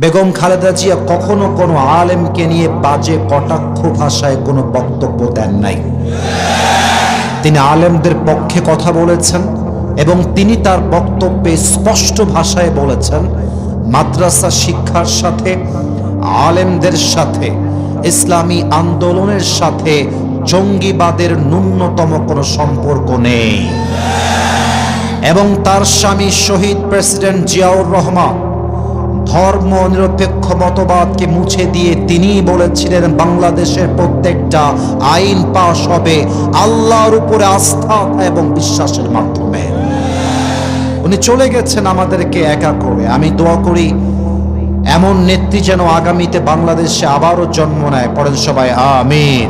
বেগম খালেদা জিয়া কখনো কোনো আলেমকে নিয়ে বাজে কটাক্ষ ভাষায় কোনো বক্তব্য দেন নাই। তিনি আলেমদের পক্ষে কথা বলেছেন এবং তিনি তার বক্তব্যে স্পষ্ট ভাষায় বলেছেন, মাদ্রাসা শিক্ষার সাথে, আলেমদের সাথে, ইসলামী আন্দোলনের সাথে জঙ্গিবাদের ন্যূনতম কোনো সম্পর্ক নেই। এবং তার স্বামী শহীদ প্রেসিডেন্ট জিয়াউর রহমান ধর্ম নিরপেক্ষ মতবাদকে মুছে দিয়ে তিনি বলেছিলেন, বাংলাদেশের প্রত্যেকটা আইন পাশ হবে আল্লাহর উপরে আস্থা এবং বিশ্বাসের মাধ্যমে। উনি চলে গেছেন আমাদেরকে একা করে। আমি দোয়া করি, এমন নেত্রী যেন আগামীতে বাংলাদেশে আবারও জন্ম নেয়। পড়েন সবাই, আমিন।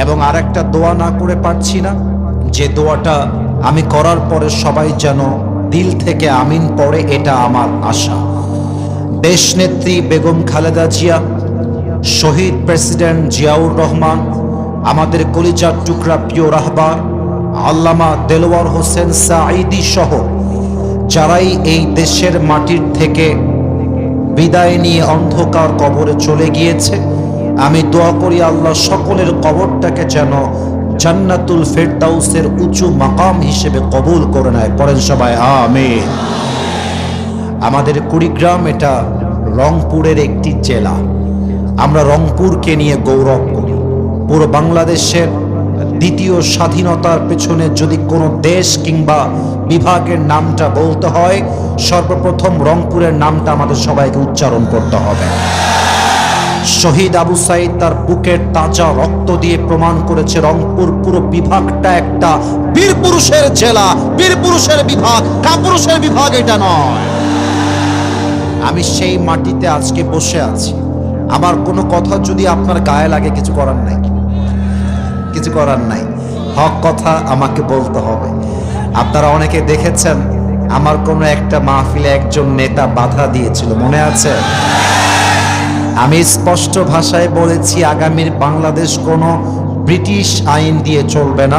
এবং আরেকটা দোয়া না করে পারছি না, যে দোয়াটা আমি করার পরে সবাই যেন দিল থেকে আমিন পড়ে, এটা আমার আশা। দেশনেত্রী বেগম খালেদা জিয়া, শহীদ প্রেসিডেন্ট জিয়াউর রহমান, আমাদের কলিজার টুকরা প্রিয় রাহবার, আল্লামা দেলোয়ার হোসেন সাঈদি সহ যারাই এই দেশের মাটির থেকে বিদায় নিয়ে অন্ধকার কবরে চলে গিয়েছে, আমি দোয়া করি আল্লাহ সকলের কবরটাকে যেন জান্নাতুল ফেরদাউসের উঁচু মাকাম হিসেবে কবুল করে নেয়। পড়েন সবাই, আমিন। আমাদের কুড়িগ্রাম এটা রংপুরের একটি জেলা। আমরা রংপুরকে নিয়ে গৌরব করি। পুরো বাংলাদেশের দ্বিতীয় স্বাধীনতার পেছনে যদি কোনো দেশ কিংবা বিভাগের নামটা বলতে হয়, সর্বপ্রথম রংপুরের নামটা আমাদের সবাইকে উচ্চারণ করতে হবে। শহীদ আবু সাইদ তার বুকের তাজা রক্ত দিয়ে প্রমাণ করেছে রংপুর পুরো বিভাগটা একটা বীর পুরুষের জেলা বীর পুরুষের বিভাগ, কাপুরুষের বিভাগ এটা নয়। আমি সেই মাটিতে আজকে বসে আছি। আমার কোনো কথা যদি আপনার গায়ে লাগে, কিছু করার নাই। কিছু করার নাই। হক কথা আমাকে বলতে হবে। আপনারা অনেকে দেখেছেন, আমার কোনো একটা মাহফিলে একজন নেতা বাধা দিয়েছিল। মনে আছে? আমি স্পষ্ট ভাষায় বলেছি, আগামীর বাংলাদেশ কোনো ব্রিটিশ আইন দিয়ে চলবে না।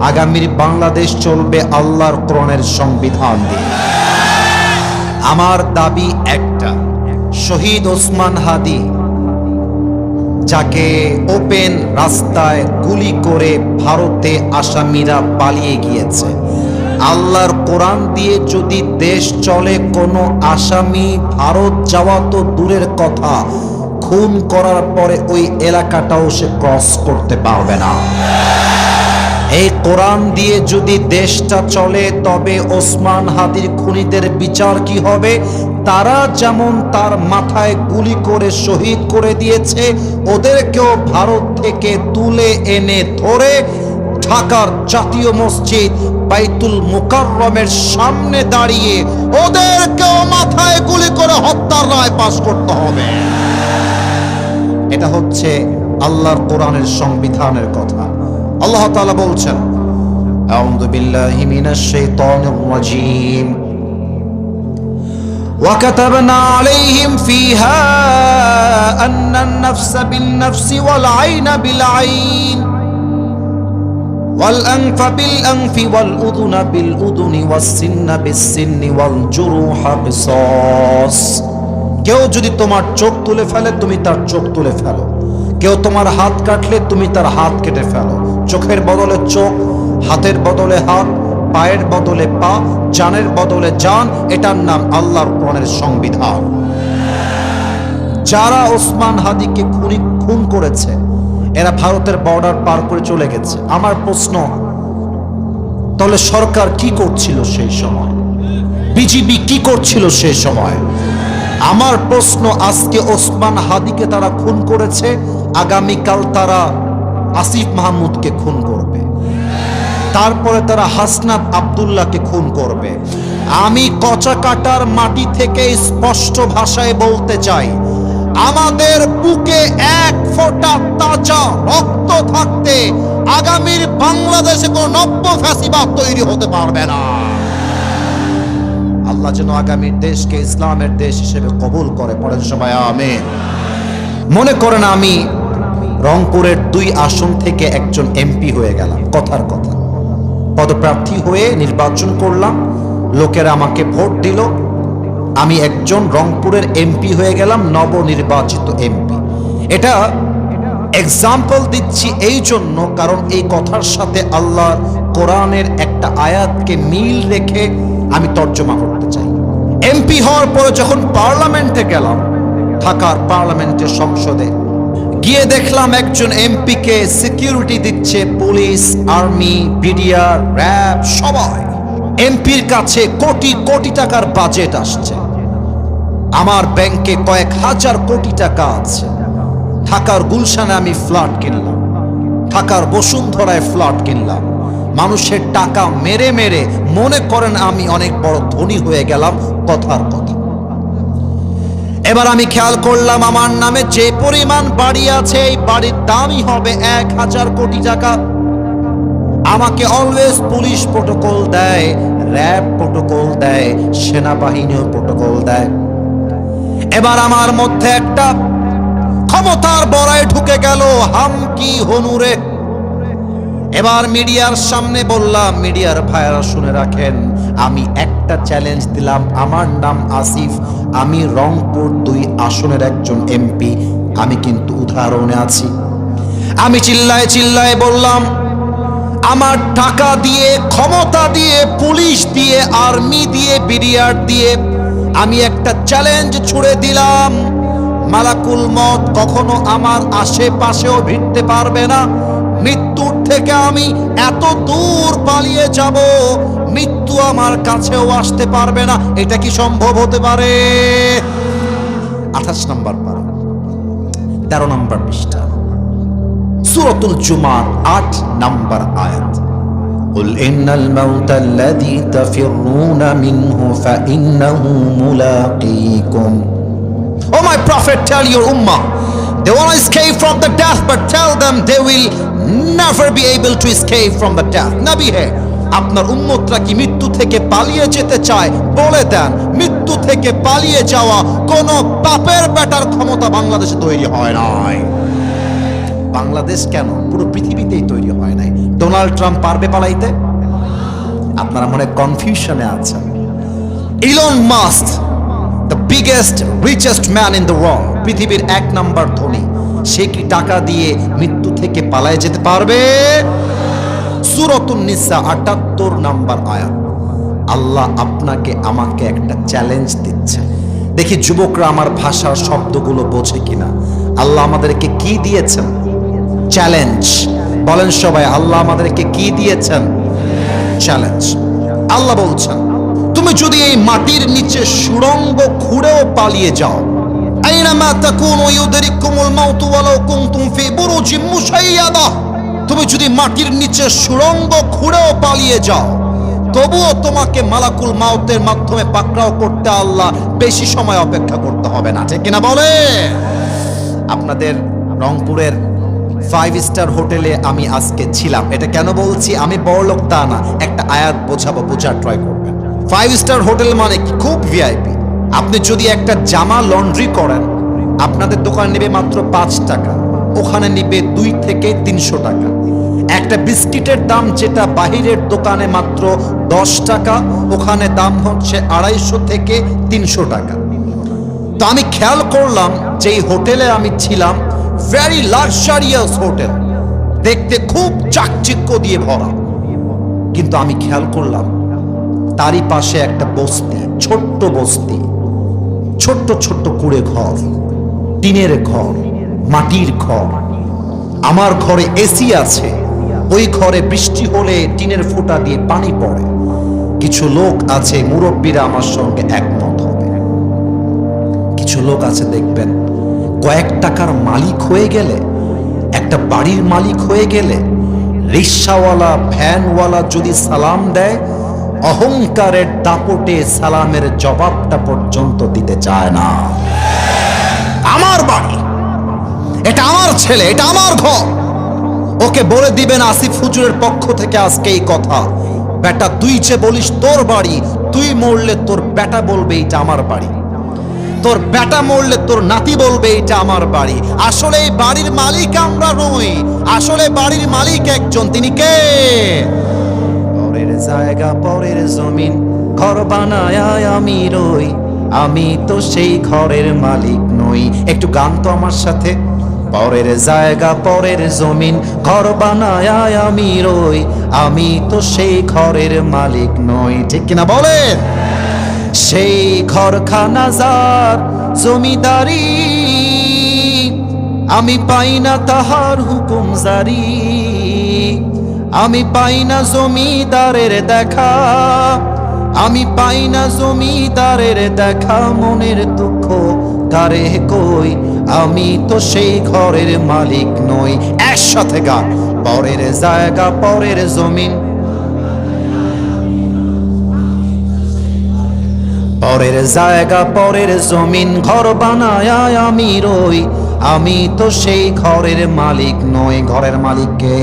আগামীর বাংলাদেশ চলবে আল্লাহর কোরআনের সংবিধান দিয়ে। আমার দাবি একটা, শহীদ ওসমান হাদি, যাকে ওপেন রাস্তায় গুলি করে ভারতে আসামিরা পালিয়ে গিয়েছে। আল্লাহর কোরআন দিয়ে যদি দেশ চলে, কোনো আসামি ভারত যাওয়া তো দূরের কথা। খুন করার পরে ওই এলাকাটাও সে ক্রস করতে পারবে না। এই কোরআন দিয়ে যদি দেশটা চলে, তবে ওসমান হাদির খুনিদের বিচার কি হবে? তারা যেমন তার মাথায় গুলি করে শহীদ করে দিয়েছে, ওদেরকেও ভারত থেকে তুলে এনে ধরে ঢাকার জাতীয় মসজিদ বাইতুল মুকাররমের সামনে দাঁড়িয়ে ওদেরকেও মাথায় গুলি করে হত্যার রায় পাশ করতে হবে। এটা হচ্ছে আল্লাহর কোরআনের সংবিধানের কথা। আল্লাহ তাআলা বলছেন আউযু বিল্লাহি মিনাশ শাইতানির রাজীম وكتبنا عليهم فيها أن النفس بالنفس والعين بالعين والأنف بالأنف والأذن بالأذن والسن بالسن والجروح قصاص কেউ যদি তোমার চোখ তুলে ফেলে তুমি তার চোখ তুলে ফেলো কেউ তোমার হাত কাটলে তুমি তার হাত কেটে ফেলো। চোখের বদলে চোখ, হাতের বদলে হাত, পায়ের বদলে পা, জানের বদলে জান, এটার নাম আল্লাহর কোরআনের সংবিধান। যারা ওসমান হাদিকে খুনি, খুন করেছে, এরা ভারতের বর্ডার পার করে চলে গেছে। আমার প্রশ্ন, তাহলে সরকার কি করছিল সেই সময়? বিজিবি কি করছিল সেই সময়? আমার প্রশ্ন, আজকে ওসমান হাদিকে তারা খুন করেছে আগামীকাল তারা আসিফ মাহমুদকে খুন করবে। তারপরে তারা হাসনাত আবদুল্লাহকে খুন করবে। আমি কচা কাটার মাটি থেকে স্পষ্ট ভাষায় বলতে চাই, আমাদের বুকে এক ফোঁটা তাজা রক্ত থাকতে আগামীর বাংলাদেশে কোনো নব্য ফ্যাসিবাদ তৈরি হতে পারবে না। আল্লাহ যেন আগামীর দেশকে ইসলামের দেশ হিসেবে কবুল করে। পড়েন সবাই, আমেন। মনে করেন আমি রংপুরের দুই আসন থেকে একজন এমপি হয়ে গেলাম। কথার কথা। পদপ্রার্থী হয়ে নির্বাচন করলাম। লোকেরা আমাকে ভোট দিল। আমি একজন রংপুরের এমপি হয়ে গেলাম, নবনির্বাচিত এমপি। এটা এক্সাম্পল দিচ্ছি এই জন্য কারণ এই কথার সাথে আল্লাহ কোরআনের একটা আয়াতকে মিল রেখে আমি তর্জমা করতে চাই। এমপি হওয়ার পরে যখন পার্লামেন্টে গেলাম, ঢাকার পার্লামেন্টের সংসদে গিয়ে দেখলাম একজন এমপিকে সিকিউরিটি দিচ্ছে পুলিশ, আর্মি, বিডিআর, র্যাব, সবাই। এমপির কাছে কোটি কোটি টাকার বাজেট আসছে। আমার ব্যাংকে কয়েক হাজার কোটি টাকা আছে। ঢাকার গুলশানে আমি ফ্ল্যাট কিনলাম। ঢাকার বসুন্ধরায় ফ্ল্যাট কিনলাম। মানুষের টাকা মেরে মেরে মনে করেন আমি অনেক বড় ধনী হয়ে গেলাম, কথার কথা। এবার আমি খেয়াল করলাম আমার নামে যে পরিমাণ বাড়ি আছে, এই বাড়ির দামই হবে এক হাজার কোটি টাকা। আমাকে অলওয়েজ পুলিশ প্রোটোকল দেয় র্যাব প্রোটোকল দেয়, সেনাবাহিনীও প্রোটোকল দেয়। এবার আমার মধ্যে একটা ক্ষমতার বড়ায় ঢুকে গেল, হামকি হনুরে। এবার মিডিয়ার সামনে বললাম, মিডিয়ার ভাইরা শুনে রাখেন আমি একটা চ্যালেঞ্জ দিলাম, আমার নাম আসিফ, আমি রংপুর দুই আসনের একজন এমপি, আমি কিন্তু উদাহরণে আছি। আমি চিল্লায় চিল্লায় বললাম, আমার টাকা দিয়ে, ক্ষমতা দিয়ে, পুলিশ দিয়ে, আর্মি দিয়ে, বিডিআর দিয়ে, আমি একটা চ্যালেঞ্জ ছুড়ে দিলাম। মালাকুল মত কখনো আমার আশেপাশেও ভিড়তে পারবে না। মৃত্যুর থেকে আমি এত দূর পালিয়ে যাব মৃত্যু আমার কাছেও আসতে পারবে না এটা কি সম্ভব হতে পারে আঠাশ নম্বর পারা তেরো নম্বর পৃষ্ঠা সুরতুল জুমার আট নম্বর আয়াত قل إن الموت الذي تفرون منه فإنه ملاقيكم Oh my prophet tell your ummah they want to escape from the death but tell them they will never be able to escape from the death নবী হে আপনার উম্মতরা কি মৃত্যু থেকে পালিয়ে যেতে চায়? বলে দেন, মৃত্যু থেকে পালিয়ে যাওয়া কোন পাপের বেটার ক্ষমতা বাংলাদেশে তৈরি হয় নাই। বাংলাদেশ কেন? পুরো পৃথিবীতেই তৈরি হয় নাই। ডোনাল্ড ট্রাম্প পারবে পালাইতে? আপনারা মনে কনফিউশনে আছেন। Elon Musk the biggest richest man in the world পৃথিবীর এক নাম্বার ধনী, সে কি টাকা দিয়ে মৃত্যু থেকে পালায় যেতে পারবে? নিসা, আটাত্তর নাম্বার আয়াত। আল্লাহ আপনাকে, আমাকে একটা চ্যালেঞ্জ দিচ্ছে। দেখি যুবকরা আমার ভাষার শব্দগুলো বোঝে কিনা। আল্লাহ আমাদেরকে কি দিয়েছেন? চ্যালেঞ্জ বলেন সবাই, আল্লাহ আমাদেরকে কি দিয়েছেন? চ্যালেঞ্জ আল্লাহ বলছেন, তুমি যদি এই মাটির নিচে সুড়ঙ্গ খুঁড়েও পালিয়ে যাও, আইনামা তাকুনু ইউদরিকুমুল মাউতু ওয়ালাউ কুনতুম ফি বুরুজিম মুশাইয়াদা। তুমি যদি মাটির নিচে সুড়ঙ্গ খুঁড়েও পালিয়ে যাও, তবুও তোমাকে মালাকুল মাউতের মাধ্যমে পাকড়াও করতে আল্লাহ বেশি সময় অপেক্ষা করতে হবে না। ঠিক কিনা বলে? আপনাদের রংপুরের ফাইভ স্টার হোটেলে আমি আজকে ছিলাম। এটা কেন বলছি? আমি বড় লোক তা না, একটা আয়াত বোঝাবো, বোঝার ট্রাই করবেন। ফাইভ স্টার হোটেল মানে কি? খুব ভিআইপি আপনি যদি একটা জামা লন্ড্রি করেন, আপনাদের দোকান নেবে মাত্র পাঁচ টাকা। ওখানে নিবে দুই থেকে তিনশো টাকা। একটা বিস্কিটের দাম যেটা বাহিরের দোকানে মাত্র দশ টাকা, ওখানে দাম হচ্ছে আড়াইশো থেকে তিনশো টাকা। তো আমি খেয়াল করলাম যে হোটেলে আমি ছিলাম ভেরি লাক্সারিয়াস হোটেল। দেখতে খুব চাকচিক্য দিয়ে ভরা। কিন্তু আমি খেয়াল করলাম, তারই পাশে একটা বস্তি, ছোট্ট বস্তি, ছোট্ট ছোট্ট কুড়ে ঘর, টিনের ঘর। মাটির ঘর। আমার ঘরে এসি আছে। ওই ঘরে বৃষ্টি হলে টিনের ফোঁটা দিয়ে পানি পড়ে। কিছু লোক আছে, মুরব্বীরা আমার সঙ্গে একমত হবে। কিছু লোক আছে, দেখবেন, কয়েক টাকার মালিক হয়ে গেলে, একটা বাড়ির মালিক হয়ে গেলে, রিক্সাওয়ালা, ভ্যানওয়ালা যদি সালাম দেয়, অহংকারের দাপটে সালামের জবাবটা পর্যন্ত দিতে চায় না। আমার এটা আমার ছেলে, এটা আমার ঘর। ওকে বলে দিবেন আসিফ হুজুরের পক্ষ থেকে আজকে এই কথা। বেটা, তুই যে বলিস তোর বাড়ি, তুই মরলে তোর বেটা বলবে এটা আমার বাড়ি। তোর বেটা মরলে তোর নাতি বলবে এটা আমার বাড়ি। আসলে এই বাড়ির মালিক আমরা নই। আসলে বাড়ির মালিক একজন, তিনি কে? পরের জায়গা, পরের জমিন, ঘর বানায় আমি রই। আমি তো সেই ঘরের মালিক নই। একটু গান তো আমার সাথে। পরের জায়গা, পরের জমিন, ঘর বানায় আমি রই। আমি তো সেই ঘরের মালিক নই, ঠিক কিনা বলেন? সেই ঘরখানা যার জমিদারি, আমি পাই না তাহার হুকুম জারি। আমি পাই না জমিদারের দেখা, আমি পাই না জমিদারের দেখা। মনের দুঃখ কারে কই? আমি তো সেই ঘরের মালিক নই। একসাথে গা, পরের জায়গা, পরের জমিন। পরের জায়গা, পরের জমিন, ঘর বানায় আমি রই। আমি তো সেই ঘরের মালিক নই। ঘরের মালিককে